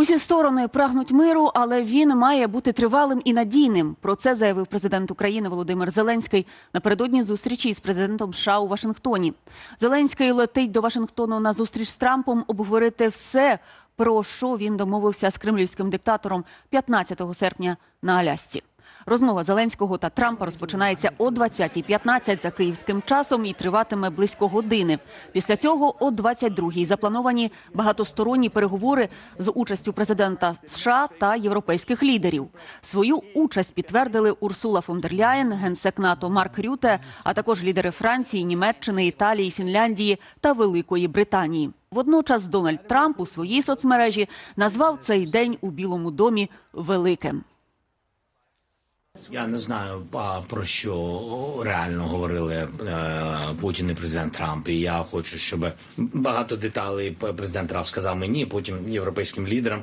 Усі сторони прагнуть миру, але він має бути тривалим і надійним. Про це заявив президент України Володимир Зеленський напередодні зустрічі з президентом США у Вашингтоні. Зеленський летить до Вашингтону на зустріч з Трампом обговорити все, про що він домовився з кремлівським диктатором 15 серпня на Алясці. Розмова Зеленського та Трампа розпочинається о 20.15 за київським часом і триватиме близько години. Після цього о 22.00 заплановані багатосторонні переговори з участю президента США та європейських лідерів. Свою участь підтвердили Урсула фон дер Ляєн, генсек НАТО Марк Рюте, а також лідери Франції, Німеччини, Італії, Фінляндії та Великої Британії. Водночас Дональд Трамп у своїй соцмережі назвав цей день у Білому домі великим. Я не знаю про що реально говорили е, Путін і президент Трамп. І я хочу, щоб багато деталей президент Трамп сказав мені, потім європейським лідерам.